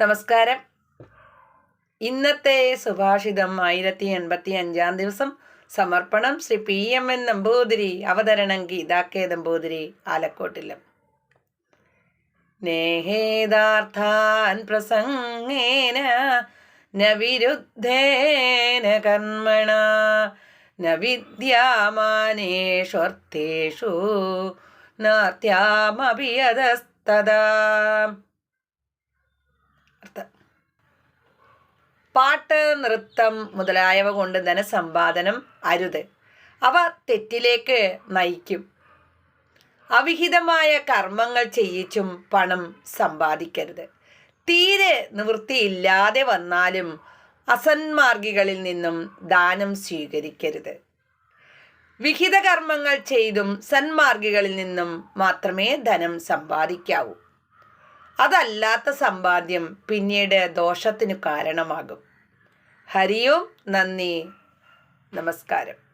നമസ്കാരം. ഇന്നത്തെ സുഭാഷിതം ആയിരത്തി എൺപത്തി അഞ്ചാം ദിവസം സമർപ്പണം Sri P M N Namboothiri അവതരണം ഗീതാക്കേ നമ്പൂതിരി ആലക്കോട്ടിലും. നേഹേദാർത്ഥാൻ പ്രസംഗേന ന വിരുദ്ധേന കർമ്മണ ന വിദ്യാമാനേഷ്വർത്ഥേഷു നാത്യാമപി യതസ്തദാ അർത്ഥം പാട്ട് നൃത്തം മുതലായവ കൊണ്ട് ധനസമ്പാദനം അരുത്. അവ തെറ്റിലേക്ക് നയിക്കും. അവിഹിതമായ കർമ്മങ്ങൾ ചെയ്യിച്ചും പണം സമ്പാദിക്കരുത്. തീരെ നിവൃത്തിയില്ലാതെ വന്നാലും അസന്മാർഗികളിൽ നിന്നും ദാനം സ്വീകരിക്കരുത്. വിഹിത കർമ്മങ്ങൾ ചെയ്തും സന്മാർഗികളിൽ നിന്നും മാത്രമേ ധനം സമ്പാദിക്കാവൂ. അതല്ലാത്ത സമ്പാദ്യം പിന്നീട് ദോഷത്തിനു കാരണമാകും. ഹരിയോം നന്ദി. നമസ്കാരം.